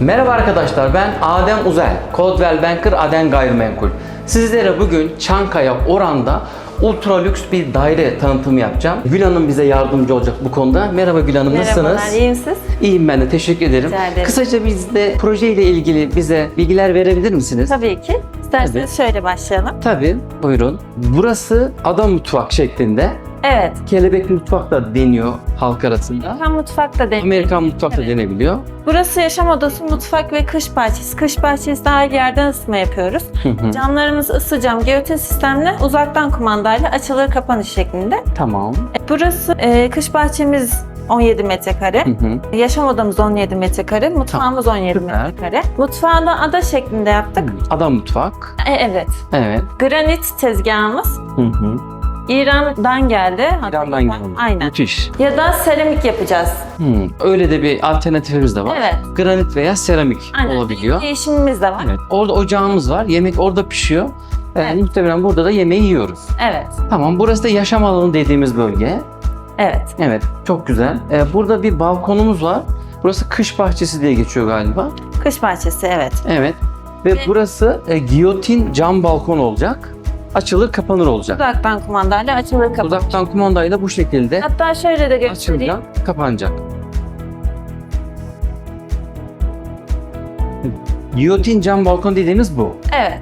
Merhaba arkadaşlar ben Adem Uzel, Coldwell Banker Aden Gayrimenkul. Sizlere bugün Çankaya Oran'da ultra lüks bir daire tanıtımı yapacağım. Gül Hanım bize yardımcı olacak bu konuda. Merhaba Gül Hanım Merhabalar, nasılsınız? iyiyim siz? İyiyim ben de teşekkür ederim. Rica ederim. Kısaca bizde projeyle ilgili bize bilgiler verebilir misiniz? Tabii ki. İsterseniz şöyle başlayalım. Tabii buyurun. Burası ada mutfak şeklinde. Evet. Kelebek mutfak da deniyor halk arasında. Amerikan mutfak da değil. Amerikan mutfak da Evet. denebiliyor. Burası yaşam odası, mutfak ve kış bahçesi. Kış bahçesi her yerden ısıtma yapıyoruz. Hı hı. Camlarımız ısı cam, GOT sistemle uzaktan kumandayla açılır kapanış şeklinde. tamam. E, Burası e, kış bahçemiz 17 metrekare. Hı hı. Yaşam odamız 17 metrekare, mutfağımız 17 süper. metrekare. Mutfağı da ada şeklinde yaptık. Ada mutfak. E, evet. Evet. Granit tezgahımız Hı hı. İran'dan geldi. İran'dan geldi. Aynen. Müthiş. Ya da seramik yapacağız. Hı. Öyle de bir alternatifimiz de var. Evet. Granit veya seramik Aynen. olabiliyor. Değişimimiz de var. Evet. Orada ocağımız var. Yemek orada pişiyor. Ee, Evet. Muhtemelen burada da yemeği yiyoruz. Evet. Tamam. Burası da yaşam alanı dediğimiz bölge. Evet. Evet. Çok güzel. Ee, burada bir balkonumuz var. Burası kış bahçesi diye geçiyor galiba. Kış bahçesi evet. Evet. Ve, Ve- burası e, giyotin cam balkon olacak. Açılır kapanır olacak. Uzaktan kumandayla açılır kapanır. Uzaktan kumandayla bu şekilde Hatta şöyle de göstereyim. açılacak, kapanacak. Giyotin cam balkon dediğimiz bu. Evet.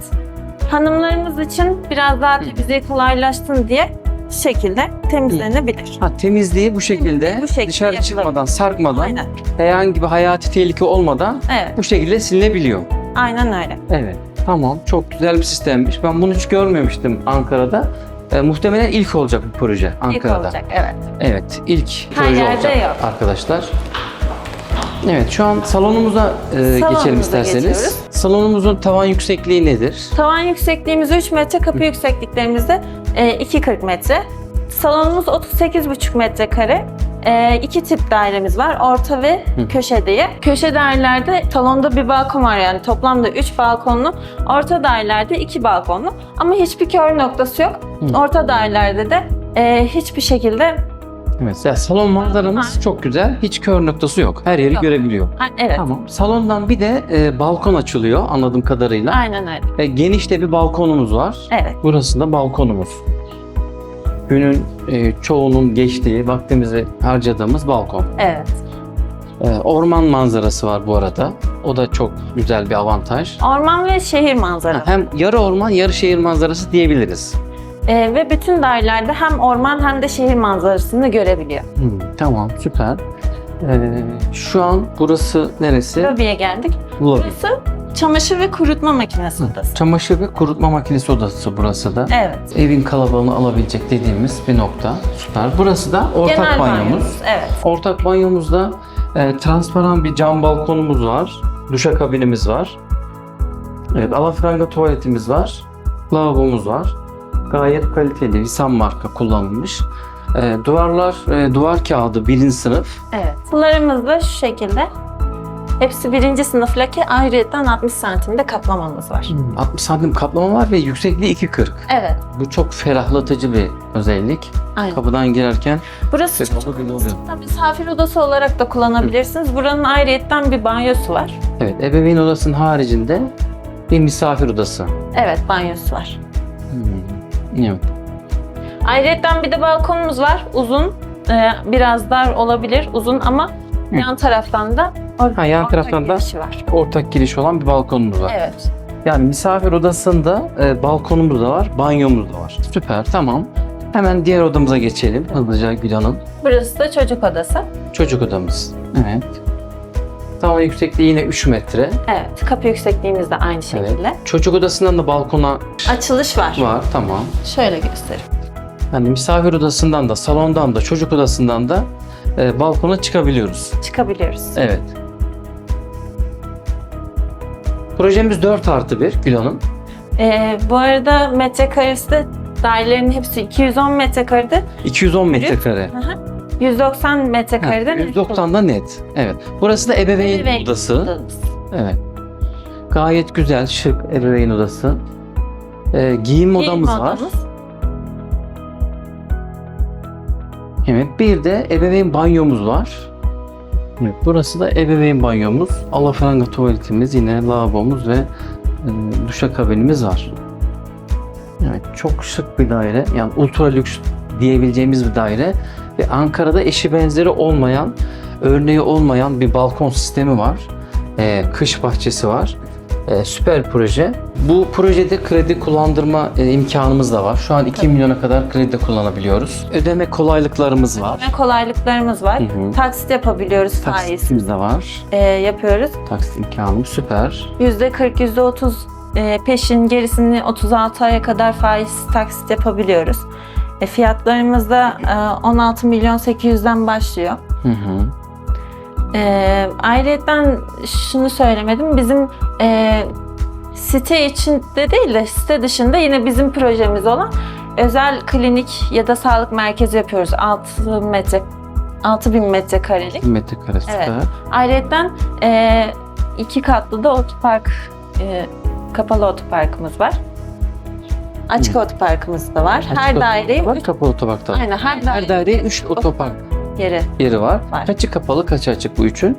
Hanımlarımız için biraz daha temizliği kolaylaşsın diye şu şekilde temizlenebilir. Ha temizliği bu şekilde, Bu şekilde dışarı yapılır. çıkmadan, sarkmadan, Aynen. herhangi bir hayati tehlike olmadan Evet. bu şekilde silinebiliyor. Aynen öyle. Evet. Tamam. Çok güzel bir sistemmiş. Ben bunu hiç görmemiştim Ankara'da. E, muhtemelen ilk olacak bir proje İlk Ankara'da. olacak. Evet. Evet, ilk Her proje yerde olacak yok. arkadaşlar. Evet, şu an salonumuza e, Salonumuza geçelim isterseniz. geçiyoruz. Salonumuzun tavan yüksekliği nedir? Tavan yüksekliğimiz 3 metre, kapı yüksekliklerimiz de e, 2,40 metre. Salonumuz 38,5 metrekare. E, iki tip dairemiz var. Orta ve Hı. köşe diye. Köşe dairelerde salonda bir balkon var yani toplamda 3 balkonlu. Orta dairelerde 2 balkonlu. Ama hiçbir kör noktası yok. Hı. Orta dairelerde de e, hiçbir şekilde Evet, yani salon manzaramız Ha. çok güzel. Hiç kör noktası yok. Her yeri Yok. görebiliyor. Ha, evet. Tamam. Salondan bir de e, balkon açılıyor anladığım kadarıyla. Aynen öyle. E, geniş de bir balkonumuz var. Evet. Burası da balkonumuz. Günün e, çoğunun geçtiği, vaktimizi harcadığımız balkon. Evet. E, orman manzarası var bu arada. O da çok güzel bir avantaj. Orman ve şehir manzarası. Hem yarı orman, yarı şehir manzarası diyebiliriz. E, ve bütün dairelerde hem orman hem de şehir manzarasını görebiliyor. Hmm, tamam, süper. E, şu an burası neresi? Lobiye geldik. Lobby. Burası çamaşır ve kurutma makinesi odası. Çamaşır ve kurutma makinesi odası burası da. Evet. Evin kalabalığını alabilecek dediğimiz bir nokta. Süper. Burası da ortak Genel banyomuz. Evet. Ortak banyomuzda e, transparan bir cam balkonumuz var. Duşakabinimiz var. Evet, alafranga tuvaletimiz var. Lavabomuz var. Gayet kaliteli, Visan marka kullanılmış. E, duvarlar, e, duvar kağıdı birinci sınıf. Evet. Sularımız da şu şekilde. Hepsi birinci sınıf lake. Ayrıyeten 60 santimde kaplamamız var. 60 santim kaplama var ve yüksekliği 2.40. Evet. Bu çok ferahlatıcı bir özellik. Aynen. Kapıdan girerken Burası oluyor. Tabii misafir odası olarak da kullanabilirsiniz. Buranın ayrıyeten bir banyosu var. Evet, ebeveyn odasının haricinde bir misafir odası. Evet, banyosu var. Hmm, Evet. Ayrıyeten bir de balkonumuz var. Uzun, e, biraz dar olabilir, uzun ama yan taraftan da or- Ha, yan taraftan da- var. Ortak giriş olan bir balkonumuz var. Evet. Yani misafir odasında e, balkonumuz da var, banyomuz da var. Süper, tamam. Hemen diğer odamıza geçelim hızlıca Gül Hanım. Burası da çocuk odası. Çocuk odamız. Evet. Tavan yüksekliği yine 3 metre. Evet, kapı yüksekliğimiz de aynı şekilde. Çocuk odasından da balkona Açılış var. var, tamam. Şöyle göstereyim. Yani misafir odasından da, salondan da, çocuk odasından da e, balkona çıkabiliyoruz. Çıkabiliyoruz. Evet. Projemiz 4 artı 1 Gül Hanım. Ee, bu arada metrekaresi de dairelerin hepsi 210 metrekarede. 210 metrekare. Hı hı. 190 metrekarede. net 190'da net. Evet. Burası da ebeveyn, Ebeveyn odası. odamız. Evet. Gayet güzel, şık ebeveyn odası. Ee, giyim odamız Giyinme var. odamız. Evet. Bir de ebeveyn banyomuz var. Evet, burası da ebeveyn banyomuz. Alafranga tuvaletimiz, yine lavabomuz ve e, duşakabinimiz var. Evet, çok şık bir daire. Yani ultra lüks diyebileceğimiz bir daire. Ve Ankara'da eşi benzeri olmayan, örneği olmayan bir balkon sistemi var. E, kış bahçesi var. E, süper proje. Bu projede kredi kullandırma e, imkanımız da var. Şu an 2 milyona kadar kredi kullanabiliyoruz. Ödeme kolaylıklarımız var. Ve kolaylıklarımız var. Hı hı. Taksit yapabiliyoruz faiz Taksitimiz de var. e, yapıyoruz. Taksit imkanımız süper. %40, %30 e, peşin gerisini 36 aya kadar faiz taksit yapabiliyoruz. E, fiyatlarımız da e, 16 milyon 800'den başlıyor. Hı hı. E, ayrıca şunu söylemedim. Bizim e, site içinde değil de site dışında yine bizim projemiz olan özel klinik ya da sağlık merkezi yapıyoruz. 6 metre 6000 metrekarelik. Metrekare süper. Evet. Ayrıca e, iki katlı da otopark, e, kapalı otoparkımız var. Açık otoparkımız da var. her Açık daireye otopark, üç, kapalı otoparkta. aynen her, Her daire daireye 3 otopark yeri yeri var. Var. Kaçı kapalı, kaçı açık bu üçün?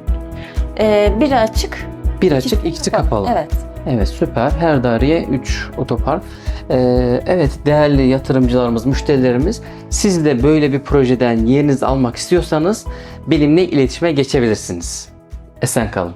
e, biri açık, Bir açık, ikisi kapalı. Evet. Evet süper. Her daireye 3 otopark. Ee, evet değerli yatırımcılarımız, müşterilerimiz siz de böyle bir projeden yerinizi almak istiyorsanız benimle iletişime geçebilirsiniz. Esen kalın.